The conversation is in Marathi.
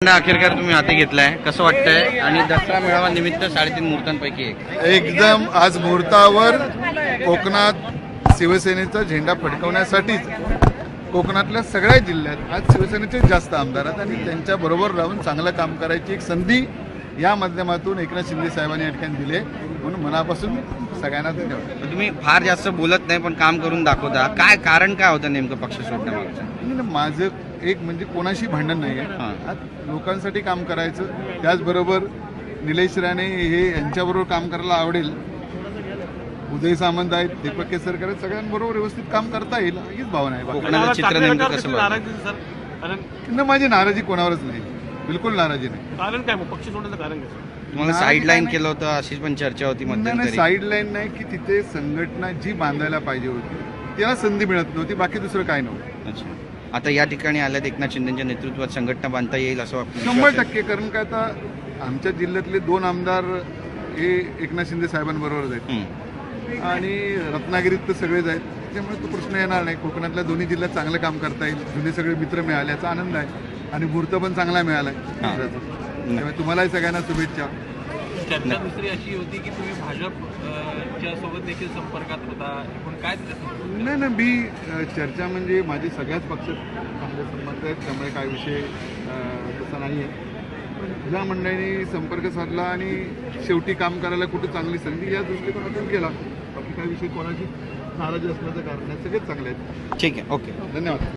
झेंडा अखेरकार तुम्ही हाती घेतलाय. कसं वाटतंय? आणि दसरा मेळावा निमित्त साडेतीन मुहूर्तांपैकी एक. एकदम आज मुहूर्तावर कोकणात शिवसेनेचा झेंडा फडकवण्यासाठीच कोकणातल्या सगळ्या जिल्ह्यात आज शिवसेनेचे जास्त आमदार आहेत आणि त्यांच्याबरोबर राहून चांगलं काम करायची एक संधी या माध्यमातून एकनाथ शिंदे साहेबांनी या ठिकाणी दिले. म्हणून मनापासून सगळ्यांना धन्यवाद. तुम्ही फार जास्त बोलत नाही पण काम करून दाखवता. काय कारण काय होतं नेमकं पक्ष सोडण्यामागचं? नाही ना, माझं एक म्हणजे कोणाशी भांडण नाही आहे. हां. लोकांसाठी काम करायचं त्याचबरोबर निलेश राणे हे यांच्याबरोबर काम करायला आवडेल. उदय सामंत आहेत दीपक केसरकर आहेत सगळ्यांबरोबर व्यवस्थित काम करता येईल. हीच भावना आहे. चित्र नेमकं कसं माझी नाराजी कोणावरच नाही. बिलकुल नाराजी नाही. कारण काय मग? पक्ष सोडण्याचं कारण काय? साईड लाईन केलं होतं अशीच पण चर्चा होती नाही मध्यंतरी. साईड लाईन नाही की तिथे संघटना जी बांधायला पाहिजे होती त्याला संधी मिळत नव्हती बाकी दुसरं काय नव्हतं. अच्छा. आता या ठिकाणी आल्यात एकनाथ शिंदेच्या नेतृत्वात संघटना बांधता येईल असं वाटतं शंभर टक्के कारण काय आता आमच्या जिल्ह्यातले दोन आमदार हे एकनाथ शिंदे साहेबांबरोबरच आहेत. हम्म. आणि रत्नागिरीत तर सगळेच आहेत. त्यामुळे तो प्रश्न येणार नाही. कोकणातल्या दोन्ही जिल्ह्यात चांगलं काम करता येईल. जुने सगळे मित्र मिळाले याचा आनंद आहे. आणि मुहूर्त पण चांगला मिळाला आहे हां. त्यामुळे तुम्हालाही सगळ्यांना शुभेच्छा. चर्चा दुसरी अशी होती की तुम्ही सोबत देखील संपर्कात होता. काय नाही ना मी चर्चा म्हणजे माझी सगळ्याच पक्षात चांगले संबंध आहेत त्यामुळे काय विषय तसा नाही आहे पण ज्या मंडळींनी संपर्क साधला आणि शेवटी काम करायला कुठे चांगली संधी या दृष्टिकोनातून गेला बाकी काय विषय कोणाची नाराजी असण्याचं कारण नाही सगळेच चांगले आहेत. ठीक आहे ओके. धन्यवाद.